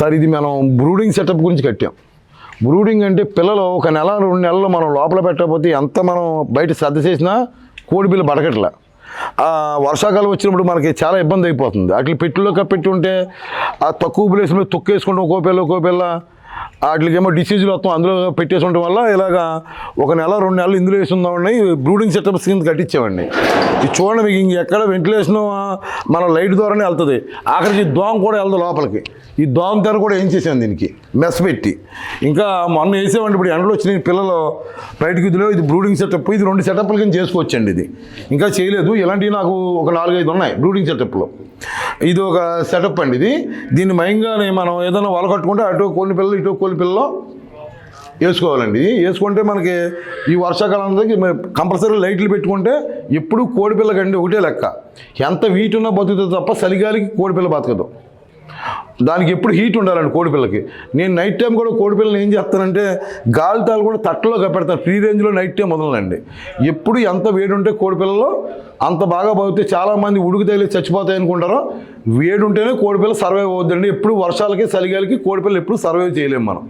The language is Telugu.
సార్ ఇది మనం బ్రూడింగ్ సెటప్ గురించి కట్టాం. బ్రూడింగ్ అంటే పిల్లలు ఒక నెల రెండు నెలలు మనం లోపల పెట్టకపోతే ఎంత మనం బయట శ్రద్ధ చేసినా కోడి బిల్లు బతకట్లే. వర్షాకాలం వచ్చినప్పుడు మనకి చాలా ఇబ్బంది అయిపోతుంది. అట్లా పెట్టిలో పెట్టి ఉంటే ఆ తక్కువ ప్లేస్లో తొక్కేసుకుంటాం ఒక్కో పిల్ల ఒక్కో పిల్ల వాటికేమో డిసీజులు వస్తాం అందులో పెట్టేసి ఉండటం వల్ల ఇలాగా ఒక నెల రెండు నెలలు ఇందులో వేసి ఉందామండి బ్రూడింగ్ సెటప్స్ కింద కట్టించామండి ఇది చూడండి మీకు ఇంకెక్కడ వెంటిలేషన్ మన లైట్ ద్వారానే వెళ్తుంది. ఆఖరికి దోమ కూడా వెళ్తుంది లోపలికి. ఈ దోమ తెర కూడా ఏం చేశాను దీనికి? మెస్ పెట్టి. ఇంకా మొన్న వేసేవాడి ఇప్పుడు ఎండలో వచ్చిన పిల్లలు బయటకు ఇదిలో ఇది బ్రూడింగ్ సెటప్ ఇది రెండు సెటప్లు కింద చేసుకోవచ్చండి ఇది. ఇంకా చేయలేదు. ఇలాంటివి నాకు ఒక నాలుగైదు ఉన్నాయి బ్రూడింగ్ సెటప్లో. ఇది ఒక సెటప్ అండి ఇది. దీన్ని మయంగానే మనం ఏదైనా వల కట్టుకుంటే అటు కొన్ని పిల్లలు ఇటు కొన్ని పిల్లలు వేసుకోవాలండి. వేసుకుంటే మనకి ఈ వర్షాకాలంలో కంపల్సరీ లైట్లు పెట్టుకుంటే ఎప్పుడు కోడిపిల్ల కండి ఒకటే లెక్క. ఎంత వీటున్నా బతుకుతుంది తప్ప చలిగాలికి కోడిపిల్ల బతకదు. దానికి ఎప్పుడు హీట్ ఉండాలండి కోడిపిల్లకి నేను నైట్ టైం కూడా కోడిపిల్లని ఏం చేస్తానంటే గాలితాలు కూడా తట్టలో కప్పెడతాను ఫ్రీ రేంజ్లో నైట్ టైం మొదలండి ఎప్పుడు ఎంత వేడి ఉంటే కోడిపిల్లలు అంత బాగా బతికితే చాలామంది ఉడుకు తగిలి చచ్చిపోతాయి అనుకుంటారో వేడి ఉంటేనే కోడిపిల్ల సర్వైవ్ అవుద్దండి. ఎప్పుడు వర్షాలకి చలిగాలికి కోడిపిల్ల ఎప్పుడు సర్వైవ్ చేయలేము మనం.